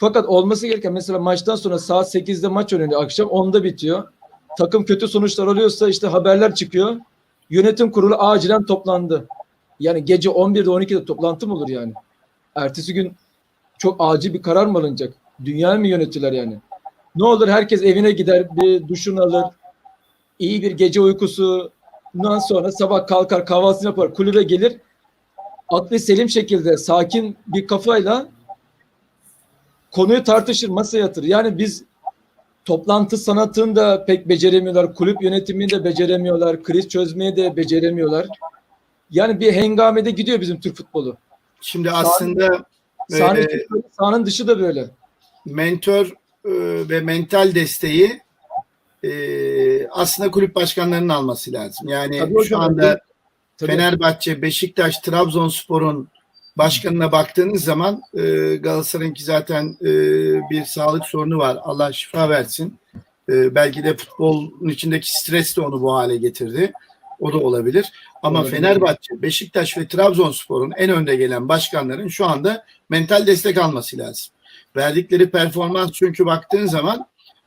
Fakat olması gereken mesela maçtan sonra saat 8'de maç oynanıyor. Akşam 10'da bitiyor. Takım kötü sonuçlar alıyorsa işte haberler çıkıyor. Yönetim kurulu acilen toplandı. Yani gece 11'de 12'de toplantı mı olur yani? Ertesi gün çok acil bir karar mı alınacak? Dünyayı mı yönetiyorlar yani? Ne olur herkes evine gider, bir duşunu alır. iyi bir gece uykusu. Bundan sonra sabah kalkar kahvaltısını yapar, kulübe gelir. Aklı selim şekilde sakin bir kafayla konuyu tartışır, masaya yatır. Yani biz toplantı sanatını da pek beceremiyorlar. Kulüp yönetimini de beceremiyorlar. Kriz çözmeyi de beceremiyorlar. Yani bir hengamede gidiyor bizim Türk futbolu. Şimdi aslında Sahanın, böyle, sahanın dışı da böyle. mentor e, ve mental desteği e, aslında kulüp başkanlarının alması lazım. Yani Tabii şu hocam, anda Tabii. Fenerbahçe, Beşiktaş, Trabzonspor'un başkanına baktığınız zaman e, Galatasaray'ınki zaten e, bir sağlık sorunu var. Allah şifa versin. E, belki de futbolun içindeki stres de onu bu hale getirdi. O da olabilir. Ama Olabilir. Fenerbahçe, Beşiktaş ve Trabzonspor'un en önde gelen başkanların şu anda mental destek alması lazım. Verdikleri performans çünkü baktığın zaman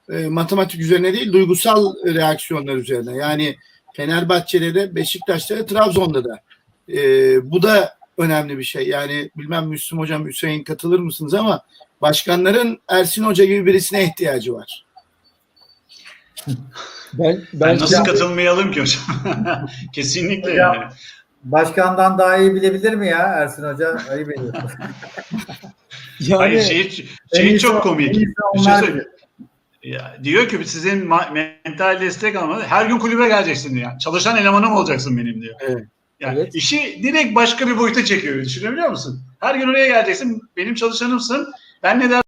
e, matematik üzerine değil duygusal reaksiyonlar üzerine. Yani Fenerbahçe'de de Beşiktaş'ta da Trabzon'da da. E, bu da önemli bir şey. Yani bilmem Müslüm Hocam Hüseyin katılır mısınız ama başkanların Ersin Hoca gibi birisine ihtiyacı var. Ben, Ben ben nasıl katılmayalım ki hocam? Kesinlikle Hocam, yani. Başkandan daha iyi bilebilir mi ya Ersin Hoca? Ayıp ediyor. yani Hayır şey, şey çok komik. Bir şey söyleyeyim. Ya, diyor ki sizin ma- mental destek almanız her gün kulübe geleceksin diyor. Yani. Çalışan elemanım olacaksın benim diyor. Evet. Yani Evet. işi direkt başka bir boyuta çekiyor. Düşünebiliyor musun? Her gün oraya geleceksin. Benim çalışanımsın. Ben ne